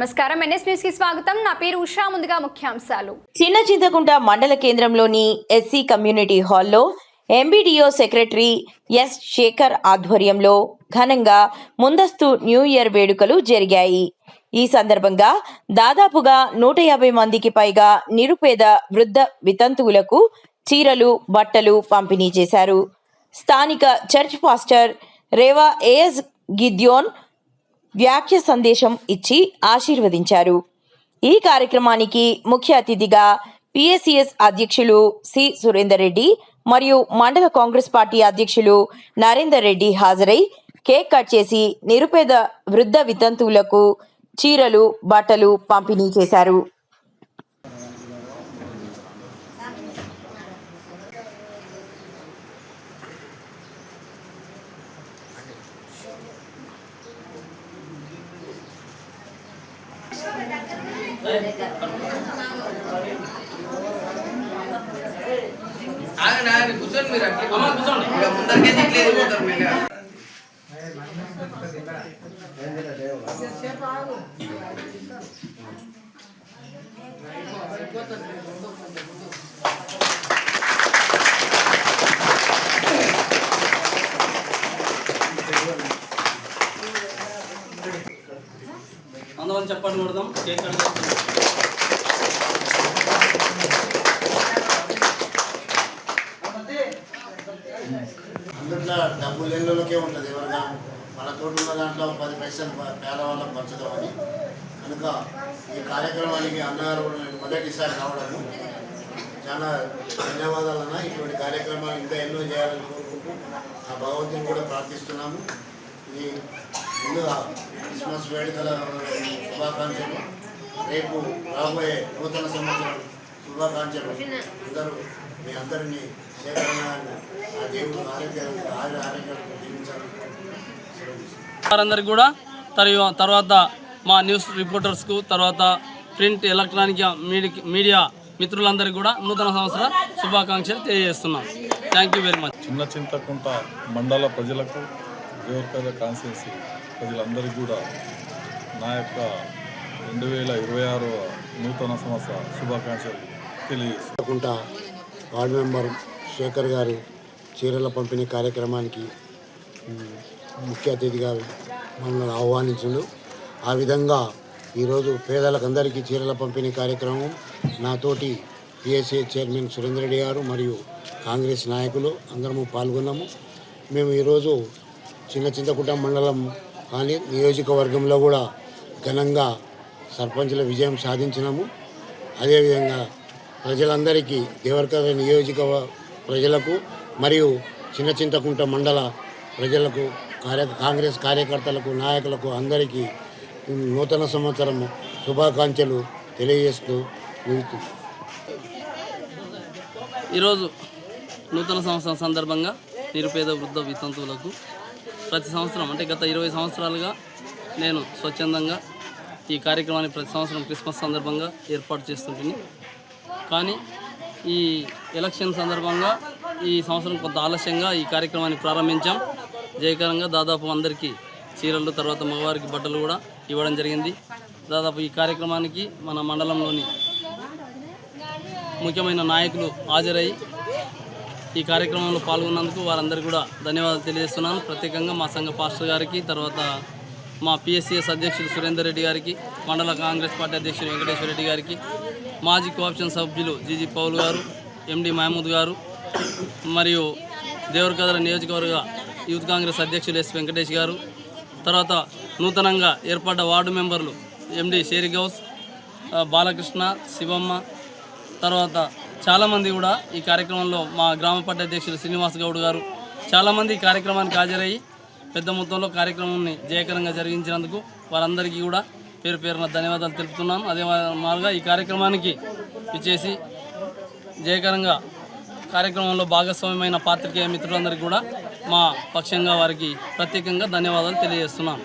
నమస్కారం. ఎన్ఎస్ న్యూస్కి స్వాగతం. నా పేరు ఉషా. ముందుగా ముఖ్యాంశాలు. చిన్న చింతకుంట మండల కేంద్రంలోని ఎస్సీ కమ్యూనిటీ హాల్లో ఎంబీడీఓ సెక్రటరీ ఎస్ శేఖర్ ఆధ్వర్యంలో ఘనంగా ముందస్తు న్యూ ఇయర్ వేడుకలు జరిగాయి. ఈ సందర్భంగా దాదాపుగా నూట యాభై మందికి పైగా నిరుపేద వృద్ధ వితంతువులకు చీరలు బట్టలు పంపిణీ చేశారు. స్థానిక చర్చ్ పాస్టర్ రేవా ఏఎస్ గిద్యోన్ వ్యాఖ్య సందేశం ఇచ్చి ఆశీర్వదించారు. ఈ కార్యక్రమానికి ముఖ్య అతిథిగా పిఎస్సిఎస్ అధ్యక్షులు సి సురేందర్ రెడ్డి మరియు మండల కాంగ్రెస్ పార్టీ అధ్యక్షులు నరేందర్ రెడ్డి హాజరై కేక్ కట్ చేసి నిరుపేద వృద్ధ వితంతువులకు చీరలు బట్టలు పంపిణీ చేశారు. ఆగండి ఆగండి కూర్చోండి మీరు అట్లే కూర్చోండి ఇక ముందరికైతే ఇట్లేదు పోతారు మెల్లగా అందరం చెప్పండి కొడదాం. కేక్ కట్ డబ్బు లేనిలోకే ఉంటుంది ఎవరిగా మన తోట ఉన్న దాంట్లో పది పైసలు పేదవాళ్ళం పంచుదామని. కనుక ఈ కార్యక్రమానికి అన్నగారు మొదటిసారి రావడము. చాలా ధన్యవాదాలు అన్న ఇటువంటి కార్యక్రమాలు ఇంకా ఎన్నో చేయాలని కోరుకుంటూ ఆ భగవంతుని కూడా ప్రార్థిస్తున్నాము. ఈ ముందుగా క్రిస్మస్ వేడుకల శుభాకాంక్షలు. రేపు రాబోయే నూతన సంవత్సరం శుభాకాంక్షలు. అందరూ మీ అందరినీ సేకరణ ఆ దేవుడు ఆరోగ్య ఆరోగ్య ఆరోగ్యాలు జీవించాలని వారందరికీ కూడా తర్వా- తర్వాత మా న్యూస్ రిపోర్టర్స్కు తర్వాత ప్రింట్ ఎలక్ట్రానిక్ మీడి- మీడియా మిత్రులందరికీ కూడా నూతన సంవత్సర శుభాకాంక్షలు తెలియజేస్తున్నాం. థ్యాంక్ యూ వెరీ మచ్ చిన్న చింతకుంట మండల ప్రజలకు దేవరకథ కాన్స్టిట్యున్సీ ప్రజలందరికీ కూడా నా యొక్క రెండు వేల ఇరవై ఆరు నూతన సంవత్సర శుభాకాంక్షలు తెలియజేసుకుంటా వార్డు మెంబర్ శేఖర్ గారు చీరల పంపిణీ కార్యక్రమానికి ముఖ్య అతిథిగా మనల్ని ఆహ్వానించిండు. ఆ విధంగా ఈరోజు పేదలకు అందరికీ చీరల పంపిణీ కార్యక్రమం నాతోటి పిఎస్ఏ చైర్మన్ సురేందర్ రెడ్డి గారు మరియు కాంగ్రెస్ నాయకులు అందరము పాల్గొన్నాము. మేము ఈరోజు చిన్న చింతకుట మండలం కానీ నియోజకవర్గంలో కూడా ఘనంగా సర్పంచుల విజయం సాధించినాము. అదేవిధంగా ప్రజలందరికీ దేవరకర నియోజక ప్రజలకు మరియు చిన్న చింతకుంట మండల ప్రజలకు కార్య కాంగ్రెస్ కార్యకర్తలకు నాయకులకు అందరికీ నూతన సంవత్సరం శుభాకాంక్షలు తెలియజేస్తూ ఈరోజు నూతన సంవత్సరం సందర్భంగా నిరుపేద వృద్ధ వితంతువులకు ప్రతి సంవత్సరం అంటే గత ఇరవై సంవత్సరాలుగా నేను స్వచ్ఛందంగా ఈ కార్యక్రమాన్ని ప్రతి సంవత్సరం క్రిస్మస్ సందర్భంగా ఏర్పాటు చేస్తుంటుంది. కానీ ఈ ఎలక్షన్ సందర్భంగా ఈ సంవత్సరం కొంత ఆలస్యంగా ఈ కార్యక్రమాన్ని ప్రారంభించాం. జయకరంగా దాదాపు అందరికీ చీరలు తర్వాత మగవారికి బట్టలు కూడా ఇవ్వడం జరిగింది. దాదాపు ఈ కార్యక్రమానికి మన మండలంలోని ముఖ్యమైన నాయకులు హాజరై ఈ కార్యక్రమంలో పాల్గొన్నందుకు వారందరికీ కూడా ధన్యవాదాలు తెలియజేస్తున్నాను. ప్రత్యేకంగా మా సంఘ పాస్టర్ గారికి తర్వాత మా పిఎస్సిఎస్ అధ్యక్షుడు సురేందర్ రెడ్డి గారికి మండల కాంగ్రెస్ పార్టీ అధ్యక్షుడు వెంకటేశ్వర రెడ్డి గారికి మాజీ కోఆప్షన్ సభ్యులు జీజీ పౌల్ గారు ఎండి మహమూద్ గారు మరియు దేవరకద్ర నియోజకవర్గ యూత్ కాంగ్రెస్ అధ్యక్షులు ఎస్ వెంకటేష్ గారు తర్వాత నూతనంగా ఏర్పడ్డ వార్డు మెంబర్లు ఎండి షేరి గౌస్ బాలకృష్ణ శివమ్మ తర్వాత చాలామంది కూడా ఈ కార్యక్రమంలో మా గ్రామ పార్టీ అధ్యక్షులు శ్రీనివాస్ గౌడ్ గారు చాలామంది ఈ కార్యక్రమానికి హాజరయ్యి పెద్ద మొత్తంలో కార్యక్రమాన్ని జయకరంగా జరిగించినందుకు వారందరికీ కూడా పేరు పేరున ధన్యవాదాలు తెలుపుతున్నాను. అదే మాదిరిగా ఈ కార్యక్రమానికి ఇచ్చేసి జయకరంగా కార్యక్రమంలో భాగస్వామ్యమైన పాత్రికేయ మిత్రులందరికీ కూడా మా పక్షంగా వారికి ప్రత్యేకంగా ధన్యవాదాలు తెలియజేస్తున్నాను.